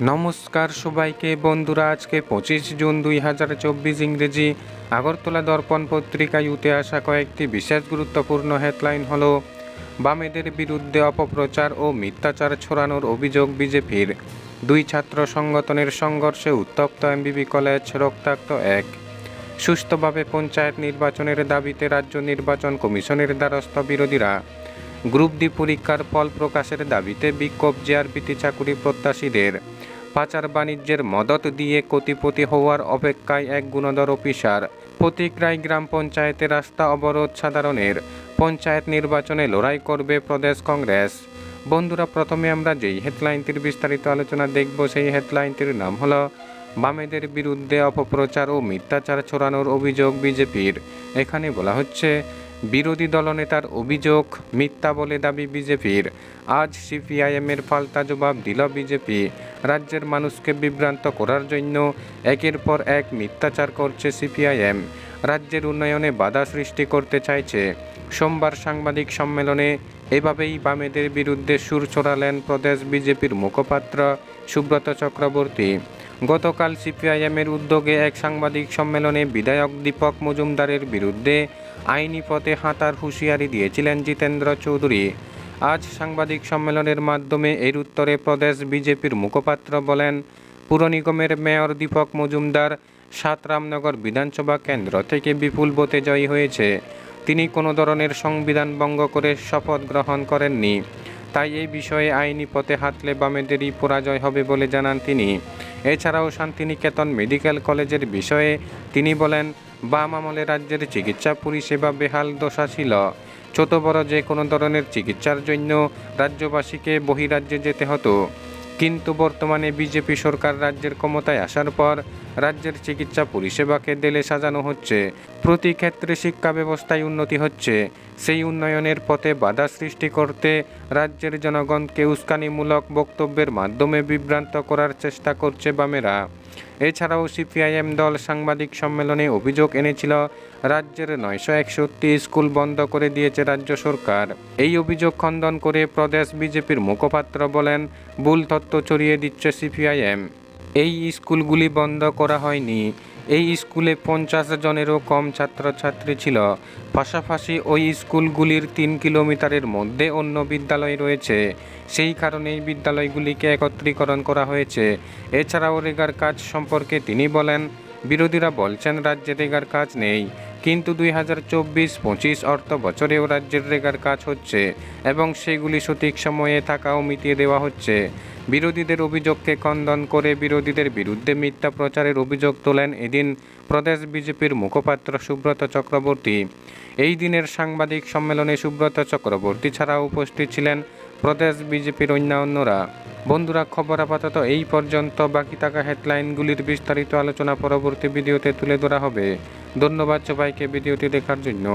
নমস্কার সবাইকে, বন্ধুরা, আজকে পঁচিশ জুন দুই হাজার চব্বিশ ইংরেজি। আগরতলা দর্পণ পত্রিকায় উঠে আসা কয়েকটি বিশেষ গুরুত্বপূর্ণ হেডলাইন হল, বামেদের বিরুদ্ধে অপপ্রচার ও মিথ্যাচার ছড়ানোর অভিযোগ বিজেপির। দুই ছাত্র সংগঠনের সংঘর্ষে উত্তপ্ত এমবিবি কলেজ রক্তাক্ত এক। সুস্থভাবে পঞ্চায়েত নির্বাচনের দাবিতে রাজ্য নির্বাচন কমিশনের দ্বারস্থ বিরোধীরা। গ্রুপ ডি পরীক্ষার ফল প্রকাশের দাবিতে বিক্ষোভ জেআরপিটি চাকুরি প্রত্যাশীদের। পাচার বাণিজ্যের মদত দিয়ে কোটিপতি হওয়ার অপেক্ষায় এক গুণধর অফিসার। প্রতিক্রায় গ্রাম পঞ্চায়েতে রাস্তা অবরোধ সাধারণের। পঞ্চায়েত নির্বাচনে লড়াই করবে প্রদেশ কংগ্রেস। বন্ধুরা, প্রথমে আমরা যেই হেডলাইনটির বিস্তারিত আলোচনা দেখব, সেই হেডলাইনটির নাম হলো, বামেদের বিরুদ্ধে অপপ্রচার ও মিথ্যাচার ছড়ানোর অভিযোগ বিজেপির। এখানে বলা হচ্ছে বিরোধী দলনেতার অভিযোগ, মিথ্যা বলে দাবি বিজেপির। আজ সিপিআইএমের পাল্টা জবাব দিল বিজেপি। রাজ্যের মানুষকে বিভ্রান্ত করার জন্য একের পর এক মিথ্যাচার করছে সিপিআইএম। রাজ্যের উন্নয়নে বাধা সৃষ্টি করতে চাইছে। সোমবার সাংবাদিক সম্মেলনে এভাবেই বামেদের বিরুদ্ধে সুর ছড়ালেন প্রদেশ বিজেপির মুখপাত্র সুব্রত চক্রবর্তী। গতকাল সিপিআইএমের উদ্যোগে এক সাংবাদিক সম্মেলনে বিধায়ক দীপক মজুমদারের বিরুদ্ধে আইনি পথে হাঁটার হুঁশিয়ারি দিয়েছিলেন জিতেন্দ্র চৌধুরী। আজ সাংবাদিক সম্মেলনের মাধ্যমে এর উত্তরে প্রদেশ বিজেপির মুখপাত্র বলেন, পুর নিগমের মেয়র দীপক মজুমদার সাত রামনগর বিধানসভা কেন্দ্র থেকে বিপুল ভোটে জয়ী হয়েছে। তিনি কোনো ধরনের সংবিধান ভঙ্গ করে শপথ গ্রহণ করেননি। তাই এই বিষয়ে আইনি পথে হাতলে বামেদেরই পরাজয় হবে বলে জানান তিনি। এছাড়াও শান্তিনিকেতন মেডিকেল কলেজের বিষয়ে তিনি বলেন, বাম আমলে রাজ্যের চিকিৎসা পরিষেবা বেহাল দশা ছিল ছোট বড় যে কোনো ধরনের চিকিৎসার জন্য রাজ্যবাসীকে বহিরাজ্যে যেতে হতো। কিন্তু বর্তমানে বিজেপি সরকার রাজ্যের ক্ষমতায় আসার পর রাজ্যের চিকিৎসা পরিষেবাকে দেলে সাজানো হচ্ছে। প্রতি ক্ষেত্রে শিক্ষা ব্যবস্থায় উন্নতি হচ্ছে। সেই উন্নয়নের পথে বাধা সৃষ্টি করতে রাজ্যের জনগণকে উস্কানিমূলক বক্তব্যের মাধ্যমে বিভ্রান্ত করার চেষ্টা করছে বামেরা। এছাড়াও সিপিআইএম দল সাংবাদিক সম্মেলনে অভিযোগ এনেছিল, রাজ্যের নয়শো একষট্টি স্কুল বন্ধ করে দিয়েছে রাজ্য সরকার। এই অভিযোগ খণ্ডন করে প্রদেশ বিজেপির মুখপাত্র বলেন, ভুল তথ্য ছড়িয়ে দিচ্ছে সিপিআইএম। এই স্কুলগুলি বন্ধ করা হয়নি। এই স্কুলে পঞ্চাশ জনেরও কম ছাত্রছাত্রী ছিল। পাশাপাশি ওই স্কুলগুলির তিন কিলোমিটারের মধ্যে অন্য বিদ্যালয় রয়েছে। সেই কারণেই বিদ্যালয়গুলিকে একত্রীকরণ করা হয়েছে। এছাড়াও রেগার কাজ সম্পর্কে তিনি বলেন, বিরোধীরা বলছেন, রাজ্যে রেগার কাজ নেই। কিন্তু দুই হাজার চব্বিশ পঁচিশ অর্থ বছরেও রাজ্যের রেগার কাজ হচ্ছে এবং সেগুলি সঠিক সময়ে থাকাও মিটিয়ে দেওয়া হচ্ছে। বিরোধীদের অভিযোগকে খণ্ডন করে বিরোধীদের বিরুদ্ধে মিথ্যা প্রচারের অভিযোগ তোলেন এদিন প্রদেশ বিজেপির মুখপাত্র সুব্রত চক্রবর্তী। এই দিনের সাংবাদিক সম্মেলনে সুব্রত চক্রবর্তী ছাড়াও উপস্থিত ছিলেন প্রদেশ বিজেপির অন্যান্যরা। বন্ধুরা, খবর আপাতত এই পর্যন্ত। বাকি থাকা হেডলাইনগুলির বিস্তারিত আলোচনা পরবর্তী ভিডিওতে তুলে ধরা হবে। ধন্যবাদ সবাইকে ভিডিওটি দেখার জন্য।